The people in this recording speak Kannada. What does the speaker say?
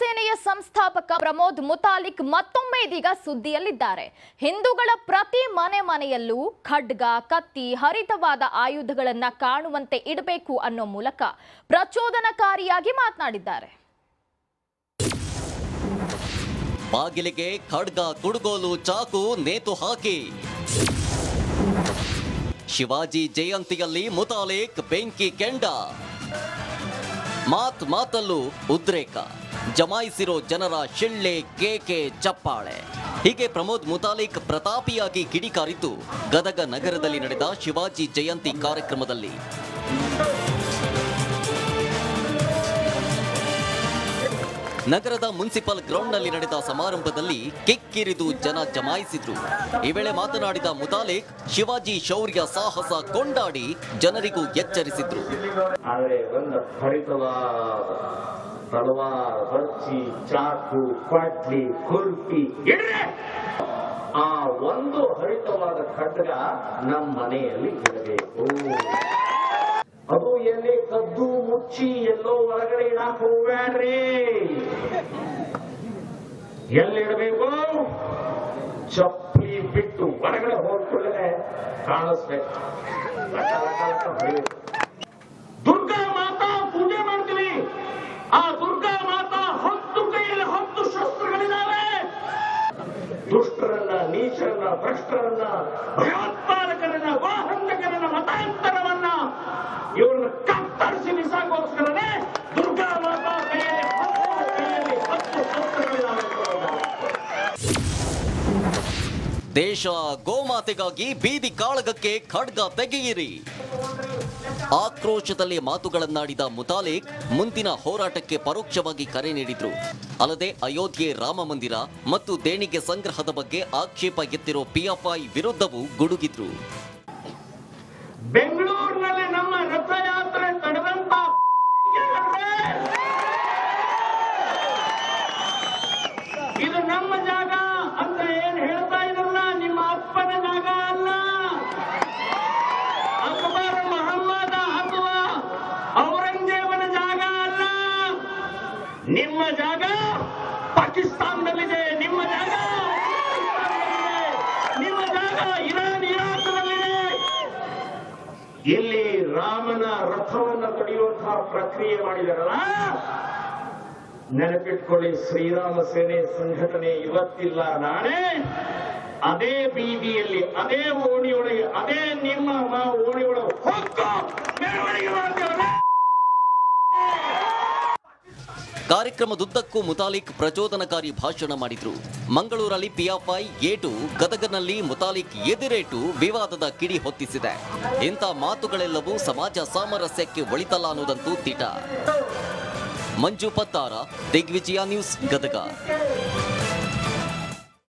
ಸೇನೆಯ ಸಂಸ್ಥಾಪಕ ಪ್ರಮೋದ್ ಮುತಾಲಿಕ್ ಮತ್ತೊಮ್ಮೆ ಇದೀಗ ಸುದ್ದಿಯಲ್ಲಿದ್ದಾರೆ. ಹಿಂದೂಗಳ ಪ್ರತಿ ಮನೆ ಮನೆಯಲ್ಲೂ ಖಡ್ಗ, ಕತ್ತಿ, ಹರಿತವಾದ ಆಯುಧಗಳನ್ನ ಕಾಣುವಂತೆ ಇಡಬೇಕು ಅನ್ನೋ ಮೂಲಕ ಪ್ರಚೋದನಕಾರಿಯಾಗಿ ಮಾತನಾಡಿದ್ದಾರೆ. ಬಾಗಿಲಿಗೆ ಖಡ್ಗ, ಕುಡುಗೋಲು, ಚಾಕು ನೇತು ಹಾಕಿ. ಶಿವಾಜಿ ಜಯಂತಿಯಲ್ಲಿ ಮುತಾಲಿಕ್ ಬೆಂಕಿ ಕೆಂಡ. ಮಾತ್ ಮಾತಲ್ಲೂ ಉದ್ರೇಕ. ಜಮಾಯಿಸಿರೋ ಜನರ ಶಿಳ್ಳೆ ಕೇಕೆ ಚಪ್ಪಾಳೆ. ಹೀಗೆ ಪ್ರಮೋದ್ ಮುತಾಲಿಕ್ ಪ್ರತಾಪಿಯಾಗಿ ಕಿಡಿಕಾರಿದ್ದು ಗದಗ ನಗರದಲ್ಲಿ ನಡೆದ ಶಿವಾಜಿ ಜಯಂತಿ ಕಾರ್ಯಕ್ರಮದಲ್ಲಿ. ನಗರದ ಮುನ್ಸಿಪಲ್ ಗ್ರೌಂಡ್ನಲ್ಲಿ ನಡೆದ ಸಮಾರಂಭದಲ್ಲಿ ಕಿಕ್ಕಿರಿದು ಜನ ಜಮಾಯಿಸಿದ್ರು. ಈ ವೇಳೆ ಮಾತನಾಡಿದ ಮುತಾಲಿಕ್, ಶಿವಾಜಿ ಶೌರ್ಯ ಸಾಹಸ ಕೊಂಡಾಡಿ ಜನರಿಗೂ ಎಚ್ಚರಿಸಿದ್ರು. ತಲವಾರ್ ಬರ್ಚಿ ಚಾಕು ಕ್ವಾಟ್ಲಿ ಕುರ್ಪಿ ಆ ಒಂದು ಹರಿತವಾದ ಖಡ್ಗ ನಮ್ಮ ಮನೆಯಲ್ಲಿ ಇರಬೇಕು. ಅದು ಎಲೆ ಕದ್ದು ಮುಚ್ಚಿ ಎಲ್ಲೋ ಒಳಗಡೆ ಇಡಾಕ್ ಹೋಗ್ಬೇಡ್ರಿ ಎಲ್ಲಿಡಬೇಕು ಚಪ್ಪಲಿ ಬಿಟ್ಟು ಹೊರಗಡೆ ಹೋಗ್ಕೊಳ್ಳೆ ಕಾಣಿಸ್ಬೇಕು. ದುರ್ಗಾ ಮಾತಾ ಪೂಜೆ ಮಾಡ್ತೀವಿ. ಆ ದುರ್ಗಾ ಮಾತಾ ಹತ್ತು ಕೈಯಲ್ಲಿ ಹತ್ತು ಶಸ್ತ್ರಗಳಿದ್ದಾವೆ. ದುಷ್ಟರನ್ನ, ನೀಚರನ್ನ, ಭ್ರಷ್ಟರನ್ನ ವಾಹಂತಕರನ್ನ ಮತಾಂತರವನ್ನ ಇವ್ರನ್ನ ಕತ್ತರಿಸಿ ಬಿಸಾಕೋಸ್ಕರನೇ ದುರ್ಗಾ ಮಾತಾ ಕೈಯಲ್ಲಿ ಹತ್ತು ಕೈಯಲ್ಲಿ ಹತ್ತು ಶಸ್ತ್ರಗಳಿದ್ದಾವೆ ಅಂತ ಹೇಳ್ತಾರೆ. ದೇಶ ಗೋಮಾತೆಗಾಗಿ ಬೀದಿ ಕಾಳಗಕ್ಕೆ ಖಡ್ಗ ತೆಗೆಯಿರಿ. ಆಕ್ರೋಶದಲ್ಲಿ ಮಾತುಗಳನ್ನಾಡಿದ ಮುತಾಲಿಕ್ ಮುಂದಿನ ಹೋರಾಟಕ್ಕೆ ಪರೋಕ್ಷವಾಗಿ ಕರೆ ನೀಡಿದ್ರು. ಅಲ್ಲದೆ ಅಯೋಧ್ಯೆ ರಾಮ ಮಂದಿರ ಮತ್ತು ದೇಣಿಗೆ ಸಂಗ್ರಹದ ಬಗ್ಗೆ ಆಕ್ಷೇಪ ಎತ್ತಿರೋ ಪಿಎಫ್ಐ ವಿರುದ್ಧವೂ ಗುಡುಗಿದ್ರು. ಬೆಂಗಳೂರಿನಲ್ಲಿ ನಮ್ಮ ರಥಯಾತ್ರೆ ಇದು ನಮ್ಮ ನಿಮ್ಮ ಜಾಗ ಪಾಕಿಸ್ತಾನದಲ್ಲಿದೆ, ನಿಮ್ಮ ಜಾಗ ನಿಮ್ಮ ಜಾಗ ಇರಾನ್ ಇರಾಕ್ನಲ್ಲಿದೆ. ಇಲ್ಲಿ ರಾಮನ ರಥವನ್ನು ತಡೆಯುವಂತಹ ಪ್ರಕ್ರಿಯೆ ಮಾಡಿದಾರಲ್ಲ? ನೆನಪಿಟ್ಕೊಳ್ಳಿ, ಶ್ರೀರಾಮ ಸೇನೆ ಸಂಘಟನೆ ಇವತ್ತಿಲ್ಲ ನಾಳೆ. ಅದೇ ಬೀದಿಯಲ್ಲಿ, ಅದೇ ಓಣಿಯೊಳಗೆ, ಅದೇ ನಿಮ್ಮ ಓಣಿಯೊಳಗೆ. ಕಾರ್ಯಕ್ರಮದುದ್ದಕ್ಕೂ ಮುತಾಲಿಕ್ ಪ್ರಚೋದನಕಾರಿ ಭಾಷಣ ಮಾಡಿದ್ರು. ಮಂಗಳೂರಲ್ಲಿ ಪಿಎಫ್ಐ ಏಟು, ಗದಗನಲ್ಲಿ ಮುತಾಲಿಕ್ ಎದಿರೇಟು ವಿವಾದದ ಕಿಡಿ ಹೊತ್ತಿಸಿದೆ. ಇಂಥ ಮಾತುಗಳೆಲ್ಲವೂ ಸಮಾಜ ಸಾಮರಸ್ಯಕ್ಕೆ ಒಳಿತಲ್ಲ ಅನ್ನೋದಂತೂ ತೀಟ. ಮಂಜು ಪತ್ತಾರ, ದಿಗ್ವಿಜಯ ನ್ಯೂಸ್, ಗದಗ.